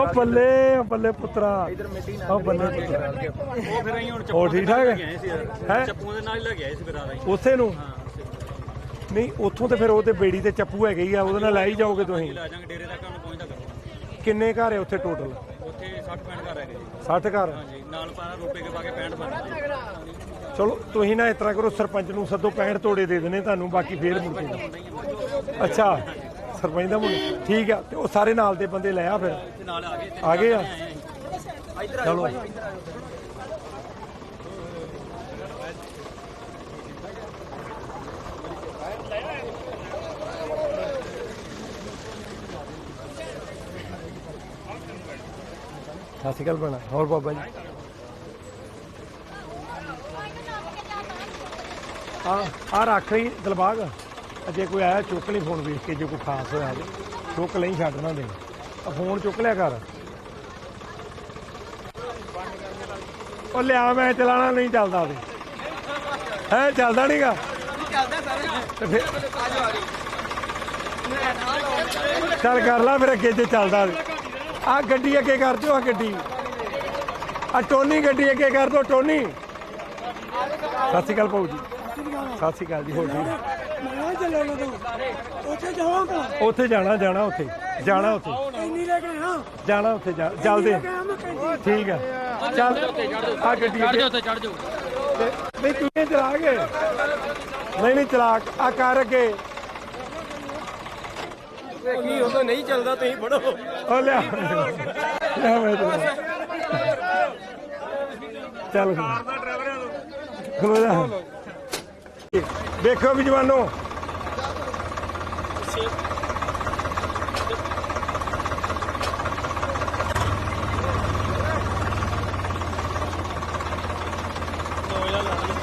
ਉਹ ਬੱਲੇ ਉਹ ਬੱਲੇ ਪੁੱਤਰਾ। ਉਹ ਬੱਲੇ ਪੁੱਤਰਾ। ਉਹ ਫਿਰ ਅਸੀਂ ਹੁਣ ਹੋਰ ਠੀਕ ਠਾਕ ਹੈ? ਚੱਪੂਆਂ ਦੇ ਨਾਲ ਹੀ ਲੈ ਕੇ ਆਏ ਸੀ ਫਿਰ ਆ ਰਹੀ। ਉਸੇ ਨੂੰ? ਨਹੀਂ ਉੱਥੋਂ ਤੇ ਫਿਰ ਉਹ ਤੇ ਬੇੜੀ ਤੇ ਚੱਪੂ ਹੈਗੇ ਹੀ ਆ ਉਹਦੇ ਨਾਲ ਲੈ ਹੀ ਜਾਓਗੇ ਤੁਸੀਂ। ਲੈ ਜਾਾਂਗੇ ਡੇਰੇ ਤੱਕ ਉਹਨੂੰ ਪਹੁੰਚਦਾ ਕਰੋ। ਕਿੰਨੇ ਘਰ ਹੈ ਉੱਥੇ ਟੋਟਲ ਉੱਥੇ 60 ਪੈਂਟ ਘਰ ਹੈਗੇ ਜੀ। 60 ਘਰ? ਹਾਂਜੀ ਨਾਲ ਪਾਰਾ ਰੁਪਏ ਕੇ ਪਾ ਕੇ 65 ਬਣ ਚਲੋ ਤੁਸੀਂ ਨਾ ਇਸ ਤਰ੍ਹਾਂ ਕਰੋ ਸਰਪੰਚ ਨੂੰ ਸੱਦੋ 65 ਤੋੜੇ ਦੇ ਦੇਣੇ ਤੁਹਾਨੂੰ ਬਾਕੀ ਫੇਰ ਮੁੜ ਕੇ। ਅੱਛਾ। ਸਰਪੰਚ ਦਾ ਮੁੰਡਾ। ਠੀਕ ਆ, ਤੇ ਉਹ ਸਾਰੇ ਨਾਲ ਦੇ ਬੰਦੇ ਲੈ ਆ ਫਿਰ। ਆ ਗਏ ਆ। ਚਲੋ। ਸਤਿ ਸ਼੍ਰੀ ਅਕਾਲ ਬਣਾ ਹੋਰ ਬਾਬਾ ਜੀ। ਆ ਆ ਰੱਖ ਲਈ ਦਲਬਾਗ। ਅਜੇ ਕੋਈ ਆਇਆ, ਚੁੱਕ ਲਈ ਫੋਨ ਵੇਖ ਕੇ, ਜੇ ਕੋਈ ਖਾਸ ਹੋਇਆ ਤੇ। ਚੁੱਕ ਲਈ ਛੱਡਣਾ ਦੇ। ਆ ਫੋਨ ਚੁੱਕ ਲਿਆ ਕਰ। ਉਹ ਲਿਆ ਮੈਂ, ਚਲਾਣਾ ਨਹੀਂ ਚੱਲਦਾ ਤੇ। ਹੈ, ਚੱਲਦਾ ਨਹੀਂਗਾ ਤੇ ਫਿਰ ਚੱਲ ਕਰ ਲਾ ਫਿਰ ਅੱਗੇ ਜੇ ਚੱਲਦਾ ਆ ਗੱਡੀ ਅੱਗੇ ਕਰ ਦਿਓ ਆ ਗੱਡੀ। ਆ ਟੋਨੀ ਗੱਡੀ ਅੱਗੇ ਕਰ ਦਿਓ, ਟੋਨੀ। ਸਤਿ ਸ਼੍ਰੀ ਅਕਾਲ ਭਾਊ ਜੀ। ਸਤਿ ਸ਼੍ਰੀ ਅਕਾਲ ਜੀ, ਹੋਰ ਜੀ। ਨਾ ਤੂੰ। ਉੱਥੇ ਜਾਵਾਂਗਾ ਉੱਥੇ ਜਾਣਾ ਜਾਣਾ ਉੱਥੇ। ਜਾਣਾ ਉੱਥੇ। ਇੰਨੀ ਲੈ ਕੇ ਆਇਆ ਜਾਣਾ ਉੱਥੇ ਜਾ ਕਹਿੰਦੀ ਠੀਕ ਹੈ ਚੱਲ। ਆ ਗੱਡੀ ਅੱਗੇ ਉੱਤੇ ਚੜ ਜਾਓ ਤੇ- ਨਹੀਂ ਤੂੰ ਇਹ ਚਲਾ ਕੇ। ਨਹੀਂ ਨਹੀਂ ਚਲਾ ਆ ਕਰ ਅੱਗੇ। ਕੀ ਉਦੋਂ ਨਹੀਂ ਚੱਲਦਾ ਤੁਸੀਂ ਫੜੋ। ਉਹ ਲਿਆ। ਲਿਆ ਮੈਂ ਚਲਾ ਚੱਲ। ਖਲੋ ਜਾ। Became de Manon. No, ya la...